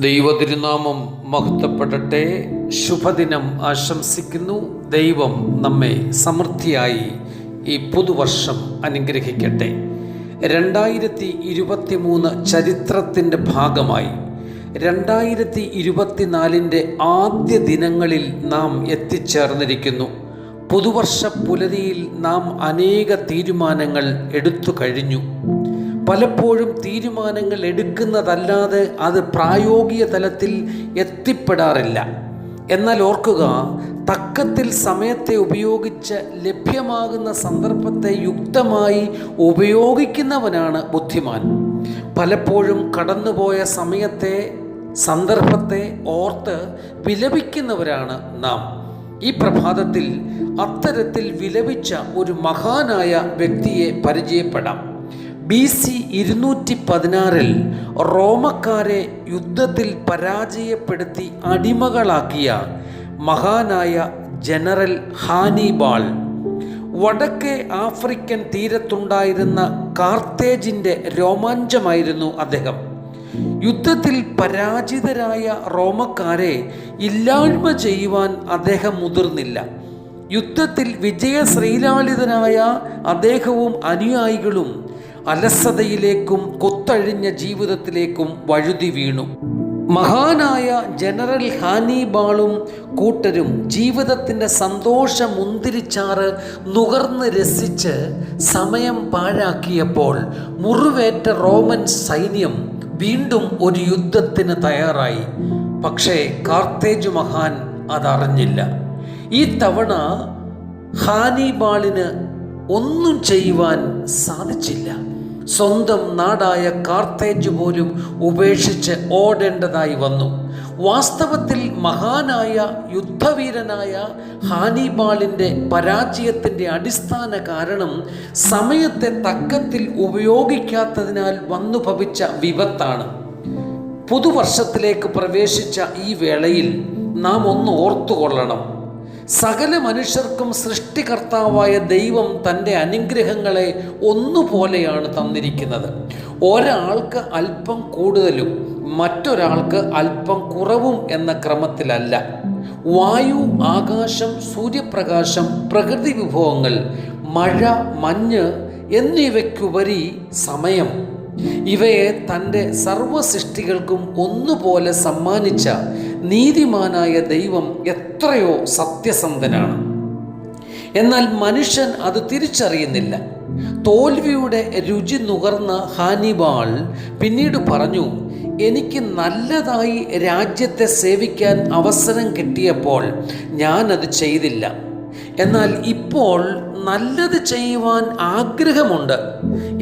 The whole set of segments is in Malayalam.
ദൈവതിരുനാമം മഹത്വപ്പെടട്ടെ. ശുഭദിനം ആശംസിക്കുന്നു. ദൈവം നമ്മെ സമൃദ്ധിയായി ഈ പുതുവർഷം അനുഗ്രഹിക്കട്ടെ. രണ്ടായിരത്തി ഇരുപത്തി മൂന്ന് ചരിത്രത്തിന്റെ ഭാഗമായി രണ്ടായിരത്തി ഇരുപത്തിനാലിന്റെ ആദ്യ ദിനങ്ങളിൽ നാം എത്തിച്ചേർന്നിരിക്കുന്നു. പുതുവർഷ പുലരിയിൽ നാം അനേക തീരുമാനങ്ങൾ എടുത്തു കഴിഞ്ഞു. പലപ്പോഴും തീരുമാനങ്ങൾ എടുക്കുന്നതല്ലാതെ അത് പ്രായോഗിക തലത്തിൽ എത്തിപ്പെടാറില്ല. എന്നാൽ ഓർക്കുക തക്കത്തിൽ സമയത്തെ ഉപയോഗിച്ച് ലഭ്യമാകുന്ന സന്ദർഭത്തെ യുക്തമായി ഉപയോഗിക്കുന്നവനാണ് ബുദ്ധിമാൻ. പലപ്പോഴും കടന്നുപോയ സമയത്തെ സന്ദർഭത്തെ ഓർത്ത് വിലപിക്കുന്നവരാണ് നാം. ഈ പ്രഭാതത്തിൽ അത്തരത്തിൽ വിലപിച്ച ഒരു മഹാനായ വ്യക്തിയെ പരിചയപ്പെടാം. ബി സി ഇരുന്നൂറ്റി പതിനാറിൽ റോമക്കാരെ യുദ്ധത്തിൽ പരാജയപ്പെടുത്തി അടിമകളാക്കിയ മഹാനായ ജനറൽ ഹാനിബാൾ. വടക്കേ ആഫ്രിക്കൻ തീരത്തുണ്ടായിരുന്ന കാർത്തേജിന്റെ രോമാഞ്ചമായിരുന്നു അദ്ദേഹം. യുദ്ധത്തിൽ പരാജിതരായ റോമക്കാരെ ഇല്ലായ്മ ചെയ്യുവാൻ അദ്ദേഹം മുതിർന്നില്ല. യുദ്ധത്തിൽ വിജയശ്രീലാളിതനായ അദ്ദേഹവും അനുയായികളും അലസതയിലേക്കും കൊത്തഴിഞ്ഞ ജീവിതത്തിലേക്കും വഴുതി വീണു. മഹാനായ ജനറൽ ഹാനിബാളും കൂട്ടരും ജീവിതത്തിന്റെ സന്തോഷം മുന്തിരിച്ചാറ് നുകർന്ന് രസിച്ച് സമയം പാഴാക്കിയപ്പോൾ മുറിവേറ്റ റോമൻ സൈന്യം വീണ്ടും ഒരു യുദ്ധത്തിന് തയ്യാറായി. പക്ഷേ കാർത്തേജ് മഹാൻ അതറിഞ്ഞില്ല. ഈ തവണ ഹാനിബാളിന് ഒന്നും ചെയ്യുവാൻ സാധിച്ചില്ല. സ്വന്തം നാടായ കാർത്തേജ് പോലും ഉപേക്ഷിച്ച് ഓടേണ്ടതായി വന്നു. വാസ്തവത്തിൽ മഹാനായ യുദ്ധവീരനായ ഹാനിബാളിന്റെ പരാജയത്തിന്റെ അടിസ്ഥാന കാരണം സമയത്തെ തക്കത്തിൽ ഉപയോഗിക്കാത്തതിനാൽ വന്നു ഭവിച്ച വിപത്താണ്. പുതുവർഷത്തിലേക്ക് പ്രവേശിച്ച ഈ വേളയിൽ നാം ഒന്ന് ഓർത്തുകൊള്ളണം. സകല മനുഷ്യർക്കും സൃഷ്ടികർത്താവായ ദൈവം തന്റെ അനുഗ്രഹങ്ങളെ ഒന്നുപോലെയാണ് തന്നിരിക്കുന്നത്. ഒരാൾക്ക് അല്പം കൂടുതലും മറ്റൊരാൾക്ക് അല്പം കുറവും എന്ന ക്രമത്തിലല്ല. വായു ആകാശം സൂര്യപ്രകാശം പ്രകൃതി വിഭവങ്ങൾ മഴ മഞ്ഞ് എന്നിവയ്ക്കുപരി സമയം. ഇവയെ തന്റെ സർവസൃഷ്ടികൾക്കും ഒന്നുപോലെ സമ്മാനിച്ച നീതിമാനായ ദൈവം എത്രയോ സത്യസന്ധനാണ്. എന്നാൽ മനുഷ്യൻ അത് തിരിച്ചറിയുന്നില്ല. തോൽവിയുടെ രുചി നുകർന്ന ഹാനിബാൾ പിന്നീട് പറഞ്ഞു എനിക്ക് നല്ലതായി രാജ്യത്തെ സേവിക്കാൻ അവസരം കിട്ടിയപ്പോൾ ഞാനത് ചെയ്തില്ല. എന്നാൽ ഇപ്പോൾ നല്ലത് ചെയ്യുവാൻ ആഗ്രഹമുണ്ട്.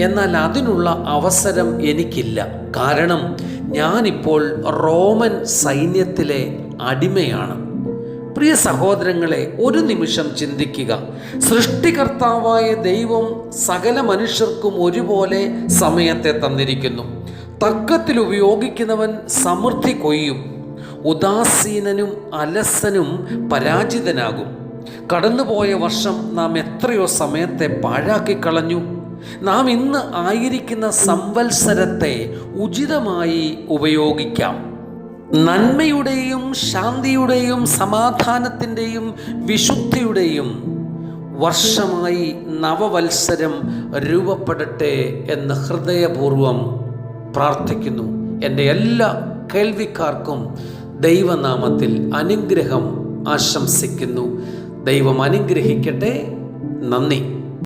എന്നാൽ അതിനുള്ള അവസരം എനിക്കില്ല. കാരണം ഞാനിപ്പോൾ റോമൻ സൈന്യത്തിലെ അടിമയാണ്. പ്രിയ സഹോദരങ്ങളെ ഒരു നിമിഷം ചിന്തിക്കുക. സൃഷ്ടികർത്താവായ ദൈവം സകല മനുഷ്യർക്കും ഒരുപോലെ സമയത്തെ തന്നിരിക്കുന്നു. തക്കത്തിൽ ഉപയോഗിക്കുന്നവൻ സമൃദ്ധി കൊയ്യും. ഉദാസീനനും അലസനും പരാജിതനാകും. കടന്നുപോയ വർഷം നാം എത്രയോ സമയത്തെ പാഴാക്കി കളഞ്ഞു. നാം ഇന്ന് ആയിരിക്കുന്ന സംവത്സരത്തെ ഉചിതമായി ഉപയോഗിക്കാം. നന്മയുടെയും ശാന്തിയുടെയും സമാധാനത്തിന്റെയും വിശുദ്ധിയുടെയും വർഷമായി നവവത്സരം രൂപപ്പെടട്ടെ എന്ന് ഹൃദയപൂർവം പ്രാർത്ഥിക്കുന്നു. എന്റെ എല്ലാ കേൾവിക്കാർക്കും ദൈവനാമത്തിൽ അനുഗ്രഹം ആശംസിക്കുന്നു. ദൈവം അനുഗ്രഹിക്കട്ടെ. നന്ദി.